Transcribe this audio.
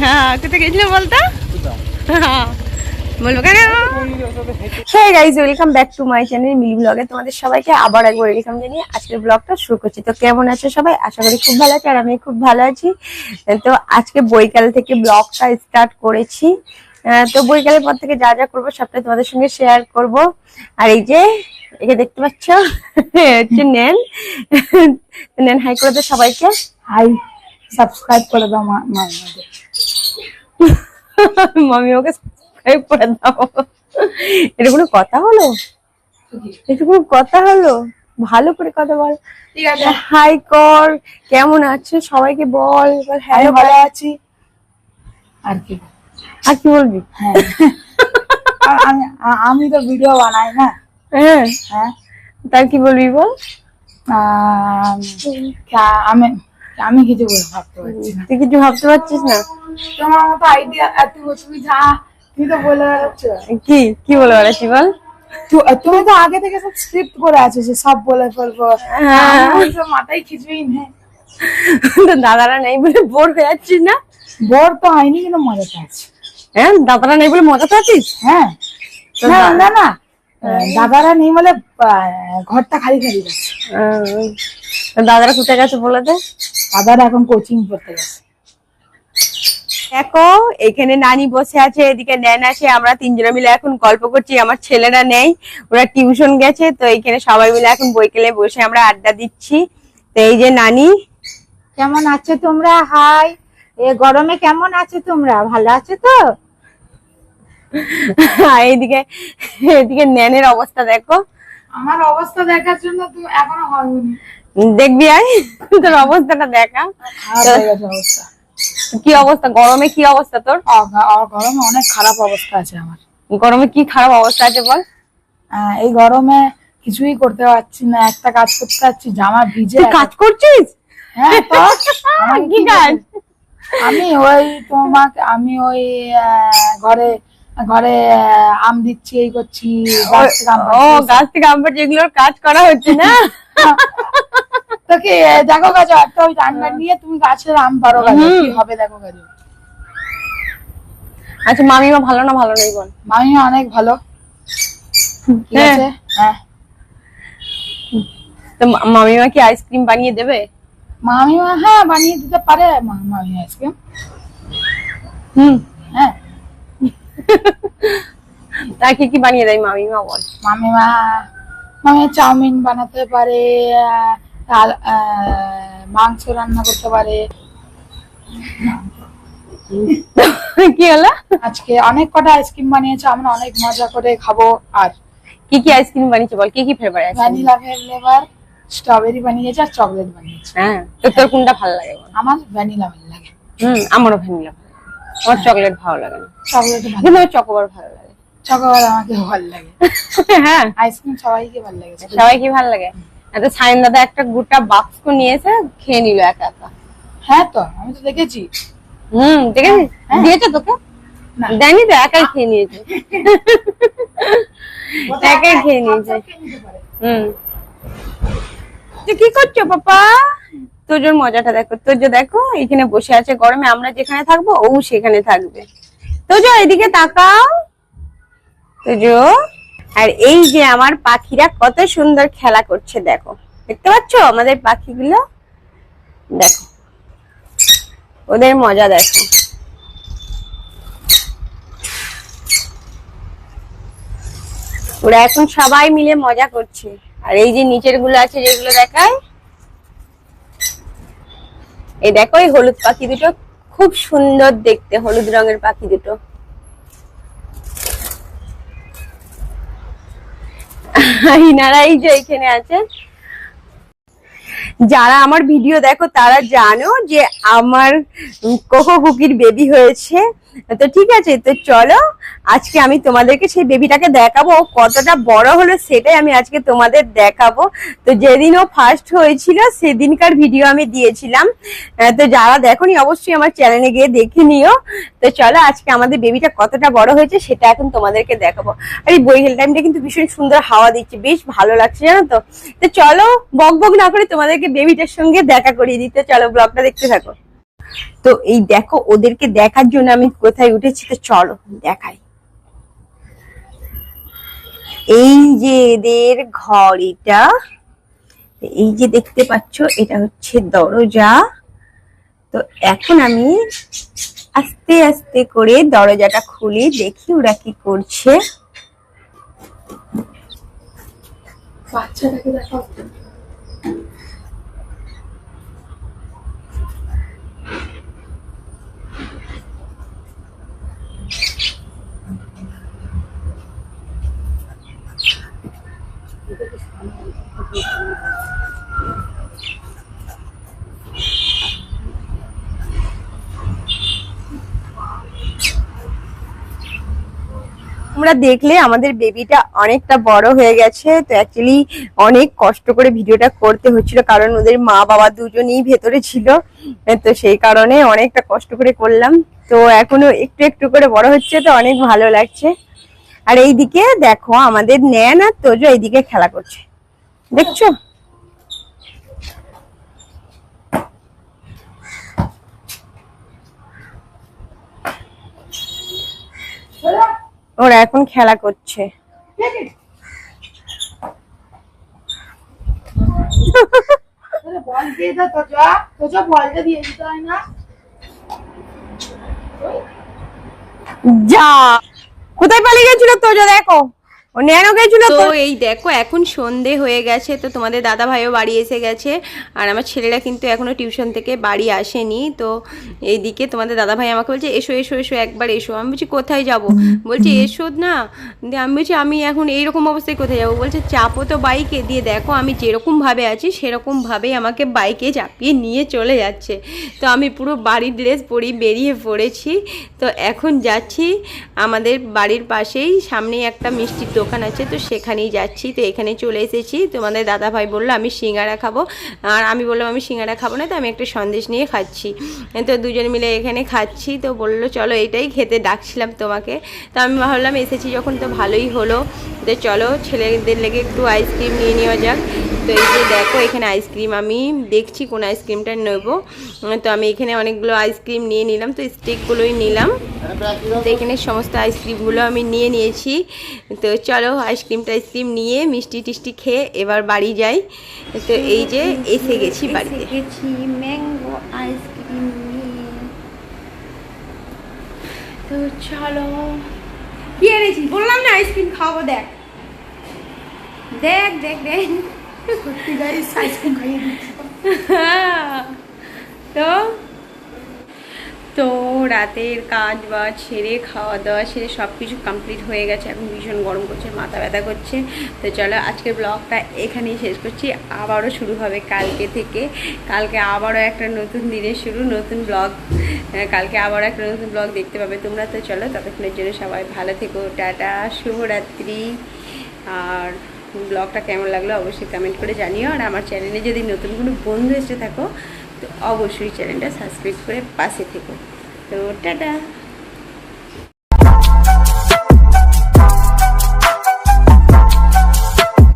হ্যাঁ কোথায় গেছিল বলতো? হ্যাঁ, বলব কেন? Hey guys welcome back to my channel Mili ব্লগে তোমাদের সবাইকে আবার একবার ওয়েলকাম জানিয়ে আজকের ব্লগটা শুরু করছি। তো কেমন আছো সবাই? আশা করি খুব ভালো আছে আর আমি খুব ভালো আছি। তো আজকে বৈকাল থেকে ব্লগটা স্টার্ট করেছি। আহ, তো বৈকালের পর থেকে যা যা করব সবটা তোমাদের সঙ্গে শেয়ার করব। আর এই যে একে দেখতে পাচ্ছ হচ্ছে নেন। নেন হাই করে দে সবাইকে। হাই সাবস্ক্রাইব করে দাও মা। মামি ওকে সাবস্ক্রাইব করে দাও। এটা কোনো কথা হলো? এটা কোনো কথা হলো? ভালো করে কথা বল। ঠিক আছে। হাই কর। কেমন আছো? সবাইকে বল। হ্যালো ভালো আছি। আর কি? আর কি বলবি? হ্যাঁ। আমি আমি তো ভিডিও বানাই না। হ্যাঁ। হ্যাঁ। তার কি বলবি বল? আম, আমি কিছু ভাবতে পারছি তুই কিছু ভাবতে পারছিস না? তোমার মতো আইডিয়া এত তুমি যা তুমি তো বলে বেড়াচ্ছ। কি কি বলে বেড়াচ্ছি বল? তুমি তো আগে থেকে সব স্ক্রিপ্ট করে আছো যে সব বলে ফেলব। হ্যাঁ। মাথায় কিছুই নেই। তো দাদারা নেই বলে বোর হয়ে যাচ্ছিস না? বর তো হয়নি কিন্তু মজাটা আছে। হ্যাঁ দাদারা নেই বলে মজা পাচ্ছিস হ্যাঁ। না না না। দাদারা নেই বলে ঘরটা খালি খালি যাচ্ছে দাদারা কোথায় গেছে বলে দে? দাদারা এখন কোচিং পড়তে গেছে। দেখো এখানে নানি বসে আছে এদিকে ন্যান আছে আমরা তিনজনে মিলে এখন গল্প করছি আমার ছেলেরা নেই ওরা টিউশন গেছে তো এইখানে সবাই মিলে এখন বইকেলে বসে আমরা আড্ডা দিচ্ছি। তো এই যে নানি। কেমন আছো তোমরা? হাই। এ গরমে কেমন আছো তোমরা? ভালো আছো তো? এইদিকে এদিকে ন্যানের অবস্থা দেখো। আমার অবস্থা দেখার জন্য তুমি এখনও হয়নি। দেখবি আয় তোর অবস্থাটা দেখা। অবস্থা। কি অবস্থা? গরমে কি অবস্থা তোর? গরমে অনেক খারাপ অবস্থা আছে আমার। গরমে কি খারাপ অবস্থা আছে বল? এই গরমে কিছুই করতে পারছি না একটা কাজ করতে পারছি জামা ভিজে কাজ করছিস? হ্যাঁ কি কাজ? আমি ওই তোমাকে আমি ওই ঘরে ঘরে আম দিচ্ছি এই করছি গাছ থেকে আম ও গাছ থেকে আম পাড়ছি, এগুলোর কাজ করা হচ্ছে না? তোকে দেখো গাছ একটা ওই রান্না নিয়ে তুমি গাছের আম পারো গাছ কি হবে দেখো গাছ। আচ্ছা মামিমা ভালো না ভালো নেই বল? মামি অনেক ভালো। হ্যাঁ। হ্যাঁ। তো মামিমা কি আইসক্রিম বানিয়ে দেবে? মামিমা হ্যাঁ বানিয়ে দিতে পারে মামি আইসক্রিম। হুম। হ্যাঁ। তাকে কি বানিয়ে দেয় মামিমা বল? মামিমা মামি চাউমিন বানাতে পারে আহ, আহ, মাংস রান্না করতে পারে। কি হলো? আজকে অনেক কটা আইসক্রিম বানিয়েছে আমরা অনেক মজা করে খাব। আর কি কি আইসক্রিম বানিয়েছে বল? কি কি ফ্লেভার আছে? ভ্যানিলা ফ্লেভার স্ট্রবেরি বানিয়েছে আর চকলেট বানিয়েছে। হ্যাঁ তো তোর কোনটা ভালো লাগে আমার ভ্যানিলা ভালো লাগে। হুম আমারও ভ্যানিলা ভালো লাগে। আমার চকলেট ভালো লাগে না। চকলেট ভালো কিন্তু আমার চকোবার ভালো লাগে। চকোবার আমাকে ভালো লাগে। হ্যাঁ। আইসক্রিম সবাইকে ভালো লাগে। সবাইকে ভালো লাগে? এত সাইন দাদা একটা গোটা বাক্স নিয়ে এসে খেয়ে নিল একা একা। হ্যাঁ তো আমি তো দেখেছি। হুম দেখেছিস? হ্যাঁ। দিয়েছে তোকে। দেয়নি তো একাই খেয়ে নিয়েছে। একাই খেয়ে নিয়েছে। হুম। কি করছ পাপা? তোজোর মজাটা দেখো তোজো দেখো এখানে বসে আছে গরমে আমরা যেখানে থাকব ও সেখানে থাকবে। তোজো এদিকে তাকাও। তোজো আর এই যে আমার পাখিরা কত সুন্দর খেলা করছে, দেখো। দেখতে পাচ্ছো? আমাদের পাখিগুলো? দেখো। ওদের মজা দেখো। ওরা এখন সবাই মিলে মজা করছে। আর এই যে নিচেরগুলো আছে, যেগুলো দেখায়? এই দেখো, এই হলুদ পাখি দুটো। খুব সুন্দর দেখতে, হলুদ রঙের পাখি দুটো। ইনারা এই যে এখানে আছে যারা আমার ভিডিও দেখো, তারা জানো যে আমার কোকো কুকির বেবি হয়েছে। তো ঠিক আছে, তো চলো, আজকে আমি তোমাদেরকে সেই বেবিটাকে দেখাবো কতটা বড় হলো সেটাই আমি আজকে তোমাদের দেখাবো। তো যেদিন ও ফার্স্ট হয়েছিল, সেদিনকার ভিডিও আমি দিয়েছিলাম। তো যারা দেখোনি, অবশ্যই আমার চ্যানেলে গিয়ে দেখে নিও। তো চলো, আজকে আমাদের বেবিটা কতটা বড় হয়েছে, সেটা এখন তোমাদেরকে দেখাবো। আর এই বইকেল টাইমটা কিন্তু ভীষণ সুন্দর হাওয়া দিচ্ছে, বেশ ভালো লাগছে, জানো তো? তো চলো, বক বক না করে তোমাদেরকে বেবিটার সঙ্গে দেখা করিয়ে দিতে চলো, ব্লগটা দেখতে থাকো। তো এই দেখো, ওদেরকে দেখার জন্য আমি কোথায় উঠেছি, তো চলো দেখাই। এই যে এদের ঘর এটা এই যে দেখতে পাচ্ছ, এটা হচ্ছে দরজা। তো এখন আমি আস্তে আস্তে করে দরজাটা খুলে, দেখি ওরা কি করছে। বাচ্চাটাকে দেখো তোমরা দেখলে আমাদের বেবিটা অনেকটা বড় হয়ে গেছে, তো অ্যাকচুয়ালি অনেক কষ্ট করে ভিডিওটা করতে হচ্ছিল, কারণ ওদের মা বাবা দুজনেই ভেতরে ছিল তো সেই কারণে অনেকটা কষ্ট করে করলাম। তো এখনও একটু একটু করে বড় হচ্ছে, তো অনেক ভালো লাগছে। আর এইদিকে দেখো আমাদের ন্যান আর তোজো এইদিকে খেলা করছে। দেখছ ওরা এখন খেলা করছে। বল দিয়ে দাও তোজা তোজা বলটা দিয়ে দিতে হয় না যা। কোথায় পালিয়ে গেছিল তোজো দেখো। ও ন্যানো গেছিল তো এই দেখো এখন সন্ধে হয়ে গেছে তো তোমাদের দাদা ভাইও বাড়ি এসে গেছে আর আমার ছেলেরা কিন্তু এখনও টিউশন থেকে বাড়ি আসেনি তো এইদিকে তোমাদের দাদা ভাই আমাকে বলছে এসো এসো এসো একবার এসো। আমি বলছি কোথায় যাব? বলছে এসো না। আমি বলছি আমি এখন এইরকম অবস্থায় কোথায় যাব? বলছে চাপো তো বাইকে। দিয়ে দেখো আমি যেরকম ভাবে আছি সেরকম ভাবেই আমাকে বাইকে চাপিয়ে নিয়ে চলে যাচ্ছে। তো আমি পুরো বাড়ির ড্রেস পরি বেরিয়ে পড়েছি। তো এখন যাচ্ছি আমাদের বাড়ির পাশেই সামনেই একটা মিষ্টির দোকান আছে, তো সেখানেই যাচ্ছি। তো এখানে চলে এসেছি। তোমাদের দাদা ভাই বলল, আমি সিঙ্গারা খাব। আর আমি বললাম, আমি সিঙ্গারা খাব না, তো আমি একটা সন্দেশ নিয়ে খাচ্ছি। তো দুজন মিলে এখানে খাচ্ছি। তো বলল, চলো, এটাই খেতে ডাকছিলাম তোমাকে। তো আমি ভাবলাম, এসেছি যখন তো ভালোই হলো। তো চলো, ছেলেদের লেগে একটু আইসক্রিম নিয়ে নেওয়া যাক। তো এই যে দেখো এখানে আইসক্রিম আমি দেখছি কোন আইসক্রিমটা নেব। তো আমি এখানে অনেকগুলো আইসক্রিম নিয়ে নিলাম তো স্টিকগুলোই নিলাম। তো এখানে সমস্ত আইসক্রিমগুলো আমি নিয়ে নিয়েছি। তো চলো আইসক্রিম টাইসক্রিম নিয়ে মিষ্টি টিষ্টি খেয়ে এবার বাড়ি যাই। তো এই যে এসে গেছি বাড়িতে। ম্যাঙ্গো আইসক্রিম তো চলো। কি এনেছি বললাম না আইসক্রিম খাওয়াবো দেখ। দেখ দেখ দেখ। তো? তো রাতের কাজ বাজ সেরে খাওয়া দাওয়া সেরে সব কিছু কমপ্লিট হয়ে গেছে, এখন ভীষণ গরম করছে, মাথা ব্যথা করছে। তো চলো আজকের ব্লগটা এখানেই শেষ করছি, আবারও শুরু হবে কালকে থেকে। কালকে আবারও একটা নতুন দিনের শুরু, নতুন ব্লগ কালকে আবারও একটা নতুন ব্লগ দেখতে পাবে তোমরা। তো চলো ততক্ষণের জন্য সবাই ভালো থেকো, টাটা, শুভরাত্রি। আর ব্লগটা কেমন লাগল অবশ্যই কমেন্ট করে জানিও। আর আমার চ্যানেলে যদি নতুন কোনো বন্ধু এসে থাকো, তো অবশ্যই চ্যানেলটা সাবস্ক্রাইব করে পাশে থেকো। তো টাটা!